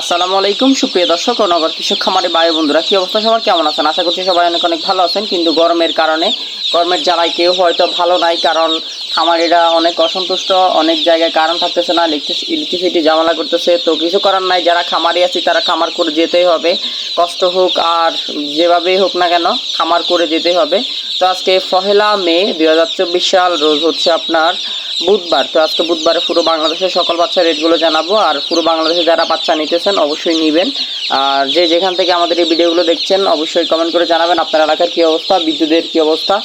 আসসালামু আলাইকুম, সুপ্রিয় দর্শক ও নগর কৃষক খামারে বায়ু বন্ধুরা, কি অবস্থা সবার? কেমন আছেন? আশা করছি সবাই অনেক অনেক ভালো আছেন। কিন্তু গরমের কারণে, গরমের জ্বালায় কেউ হয়তো ভালো নাই, কারণ খামারিরা অনেক অসন্তুষ্ট, অনেক জায়গায় কারণ থাকতেছে না ইলেকট্রিসিটি ঝামেলা করতেছে। তো কিছু করার নাই, যারা খামারি আছি, তারা খামার করে যেতেই হবে। কষ্ট হোক আর যেভাবেই হোক না কেন, খামার করে যেতে হবে। তো আজকে পহেলা মে দু হাজার চব্বিশ সাল, রোজ হচ্ছে আপনার বুধবার। তো আজকে বুধবারে পুরো বাংলাদেশের সকল বাচ্চার রেটগুলো জানাব। আর পুরো বাংলাদেশে যারা বাচ্চা নিতেছেন, অবশ্যই নেবেন। আর যে যেখান থেকে আমাদের এই ভিডিওগুলো দেখছেন, অবশ্যই কমেন্ট করে জানাবেন আপনার এলাকার কী অবস্থা, বিদ্যুতের কী অবস্থা,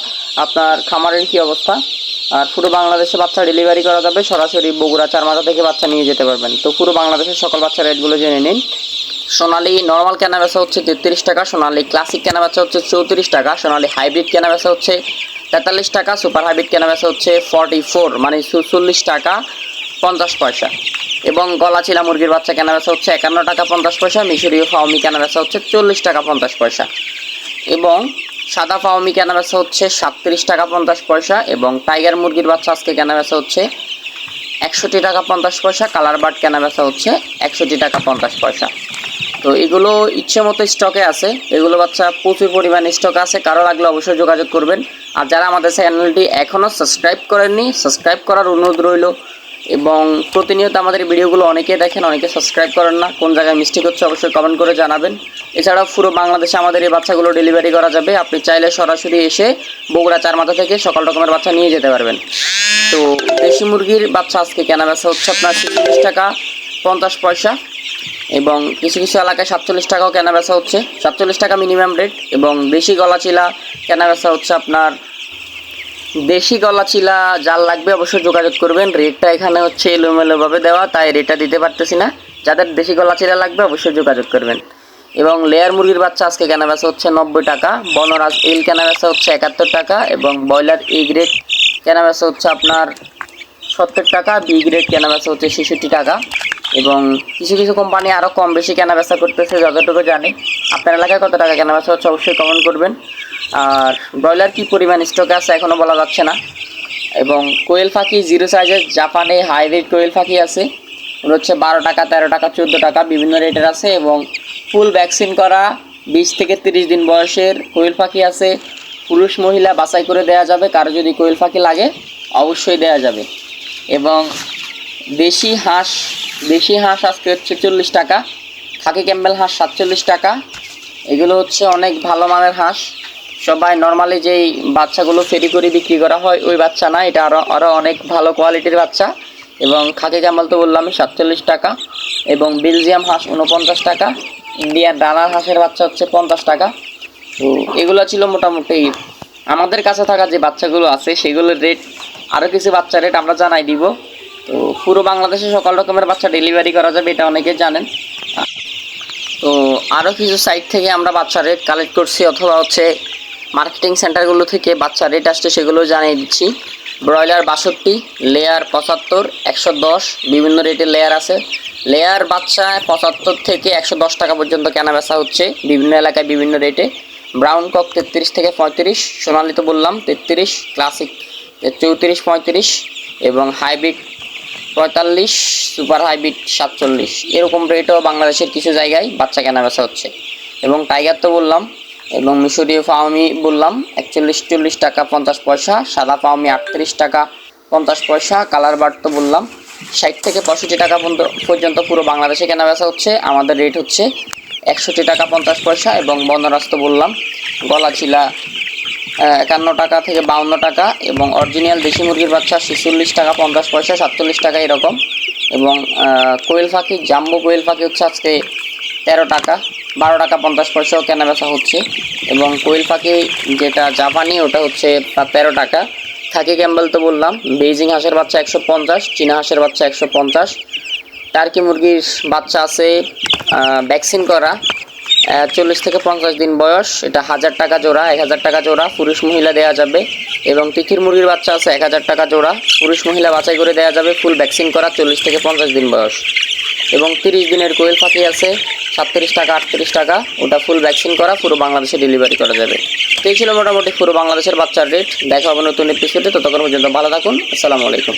আপনার খামারের কী অবস্থা। আর পুরো বাংলাদেশে বাচ্চা ডেলিভারি করা যাবে, সরাসরি বগুড়া চারমাথা থেকে বাচ্চা নিয়ে যেতে পারবেন। তো পুরো বাংলাদেশের সকল বাচ্চার রেটগুলো জেনে নিন। সোনালি নর্মাল কেনা বেচা হচ্ছে তেত্রিশ টাকা, সোনালি ক্লাসিক কেনা বেচা হচ্ছে চৌত্রিশ টাকা, সোনালি হাইব্রিড কেনা বেচা হচ্ছে তেতাল্লিশ টাকা সুপার হাইব্রিড কেনা বেচা হচ্ছে ফর্টি ফোর মানে চল্লিশ টাকা, পঞ্চাশ পয়সা। এবং গলা চিলা মুরগির বাচ্চা কেনা বেচা হচ্ছে একান্ন টাকা, পঞ্চাশ পয়সা, মিশরীয় ফাউমি কেনা বেচা হচ্ছে চল্লিশ টাকা, পঞ্চাশ পয়সা। এবং সাদা ফাউমি কেনা বেচা হচ্ছে সাতত্রিশ টাকা, পঞ্চাশ পয়সা এবং টাইগার মুরগির বাচ্চা আজকে কেনা বেচা হচ্ছে একষট্টি টাকা, পঞ্চাশ পয়সা, কালার বার্ড কেনা বেচা হচ্ছে একষট্টি টাকা, পঞ্চাশ পয়সা। তো এগুলো ইচ্ছে মতো স্টকে আছে, এগুলো বাচ্চা প্রচুর পরিমাণে স্টক আছে, কারও লাগলে অবশ্যই যোগাযোগ করবেন। আর যারা আমাদের চ্যানেলটি এখনও সাবস্ক্রাইব করেননি, সাবস্ক্রাইব করার অনুরোধ রইল এবং প্রতিনিয়ত আমাদের ভিডিওগুলো অনেকে দেখেন, অনেকে সাবস্ক্রাইব করেন না। কোন জায়গায় মিস্টেক হচ্ছে অবশ্যই কমেন্ট করে জানাবেন। এছাড়াও পুরো বাংলাদেশে আমাদের এই বাচ্চাগুলো ডেলিভারি করা যাবে। আপনি চাইলে সরাসরি এসে বগুড়া চার মাথা থেকে সকল রকমের বাচ্চা নিয়ে যেতে পারবেন। তো দেশি মুরগির বাচ্চা আজকে কেনা বেচা হচ্ছে আপনার ছেচল্লিশ টাকা পঞ্চাশ পয়সা এবং কিছু কিছু এলাকায় সাতচল্লিশ টাকাও কেনা বেচা হচ্ছে। সাতচল্লিশ টাকা মিনিমাম রেট এবং দেশি গলা চিলা কেনা বেচা হচ্ছে আপনার দেশি গলা চিলা যার লাগবে, অবশ্যই যোগাযোগ করবেন। রেটটা এখানে হচ্ছে এলোমেলোভাবে দেওয়া, তাই রেটটা দিতে পারতেছি না। যাদের দেশি গলা চিলা লাগবে, অবশ্যই যোগাযোগ করবেন। এবং লেয়ার মুরগির বাচ্চা, আজকে কেনা বেচা হচ্ছে নব্বই টাকা। বনরাজ এল কেনা বেচা হচ্ছে একাত্তর টাকা। এবং ব্রয়লার এ গ্রেড কেনা বেচা হচ্ছে আপনার সত্তর টাকা। বি গ্রেড কেনা বেচা হচ্ছে ছেষট্টি টাকা। এবং কিছু কিছু কোম্পানি আরও কম বেশি কেনা বেচা করতেছে, যতটুকু জানি। আপনার এলাকায় কত টাকা কেনা বেচা হচ্ছে অবশ্যই কমেন্ট করবেন। আর ব্রয়লার কী পরিমাণ স্টকে আছে এখনও বলা যাচ্ছে না। এবং কোয়েল পাখি জিরো সাইজের জাপানে হাইব্রিড কোয়েল পাখি আছে। হচ্ছে বারো টাকা, তেরো টাকা, চোদ্দ টাকা, বিভিন্ন রেটের আছে এবং ফুল ভ্যাকসিন করা, বিশ থেকে তিরিশ দিন বয়সের কোয়েল পাখি আছে। পুরুষ মহিলা বাছাই করে দেওয়া যাবে, কারও যদি কোয়েল পাখি লাগে, অবশ্যই দেওয়া যাবে। এবং দেশি হাঁস দেশি হাঁস আজকে হচ্ছে চল্লিশ টাকা, খাকি ক্যাম্বেল হাঁস সাতচল্লিশ টাকা। এগুলো হচ্ছে অনেক ভালো মানের হাঁস। সবাই নর্মালি যেই বাচ্চাগুলো ফেরি করে বিক্রি করা হয়, ওই বাচ্চা না, এটা আরও আরও অনেক ভালো কোয়ালিটির বাচ্চা। এবং খাকি ক্যাম্বেল তো বললাম, সাতচল্লিশ টাকা। এবং বেলজিয়াম হাঁস উনপঞ্চাশ টাকা, ইন্ডিয়ান রানার হাঁসের বাচ্চা হচ্ছে পঞ্চাশ টাকা। তো এগুলো ছিল মোটামুটি আমাদের কাছে থাকা যে বাচ্চাগুলো আছে, সেগুলোর রেট আরও কিছু বাচ্চার রেট আমরা জানাই দিব। তো পুরো বাংলাদেশে সকল রকমের বাচ্চা ডেলিভারি করা যাবে, এটা অনেকে জানেন। তো আরও কিছু সাইট থেকে আমরা বাচ্চা রেট কালেক্ট করছি, অথবা হচ্ছে মার্কেটিং সেন্টারগুলো থেকে বাচ্চা রেট আসছে সেগুলো জানিয়ে দিচ্ছি। ব্রয়লার বাষট্টি লেয়ার পঁচাত্তর, একশো দশ, বিভিন্ন রেটের লেয়ার আছে। লেয়ার বাচ্চা পঁচাত্তর থেকে একশো দশ টাকা পর্যন্ত কেনা বেচা হচ্ছে, বিভিন্ন এলাকায় বিভিন্ন রেটে ব্রাউন কক তেত্রিশ থেকে পঁয়ত্রিশ, সোনালি তো বললাম, তেত্রিশ ক্লাসিক চৌত্রিশ, পঁয়ত্রিশ, এবং হাইব্রিড পঁয়তাল্লিশ সুপার হাইব্রিড সাতচল্লিশ। এরকম রেটও বাংলাদেশের কিছু জায়গায় বাচ্চা কেনা বেচা হচ্ছে। এবং টাইগার তো বললাম, এবং মিশরীয় ফাওমি বললাম, একচল্লিশ চল্লিশ টাকা পঞ্চাশ পয়সা, সাদা ফাওমি আটত্রিশ টাকা পঞ্চাশ পয়সা কালার বার্ড তো বললাম, ষাট থেকে পঁয়ষট্টি টাকা পর্যন্ত- পুরো বাংলাদেশে কেনা বেচা হচ্ছে, আমাদের রেট হচ্ছে একষট্টি টাকা পঞ্চাশ পয়সা, এবং বন্দরাজ তো বললাম গলা ছিলা একান্ন টাকা থেকে বাউন্ন টাকা এবং অরিজিনাল দেশি মুরগির বাচ্চা ছেচল্লিশ টাকা, পঞ্চাশ পয়সা, সাতচল্লিশ টাকা এরকম। এবং কোয়েল পাখি, জাম্বো কোয়েল পাখি হচ্ছে আজকে তেরো টাকা, বারো টাকা, পঞ্চাশ পয়সাও কেনা বেচা হচ্ছে। এবং কোয়েল পাখি যেটা জাপানি, ওটা হচ্ছে তার টাকা। থাকি ক্যাম্বেল তো বললাম, বেইজিং হাঁসের বাচ্চা একশো পঞ্চাশ, চীনা হাঁসের বাচ্চা একশো পঞ্চাশ। টার্কি মুরগির বাচ্চা আছে ভ্যাকসিন করা চল্লিশ থেকে পঞ্চাশ দিন বয়স। এটা হাজার টাকা জোড়া, এক হাজার টাকা জোড়া পুরুষ মহিলা দেওয়া যাবে। এবং তিথির মুরগির বাচ্চা আছে, এক হাজার টাকা জোড়া পুরুষ মহিলা বাছাই করে দেওয়া যাবে ফুল ভ্যাকসিন করা, চল্লিশ থেকে পঞ্চাশ দিন বয়স। এবং তিরিশ দিনের কোয়েল পাখি আছে, সাতত্রিশ টাকা, আটত্রিশ টাকা, ওটা ফুল ভ্যাকসিন করা, পুরো বাংলাদেশে ডেলিভারি করা যাবে। তো এই ছিল মোটামুটি পুরো বাংলাদেশের বাচ্চার রেট দেখা হবে নতুন এপিসোডে ততক্ষণ পর্যন্ত ভালো থাকুন, আসসালামু আলাইকুম।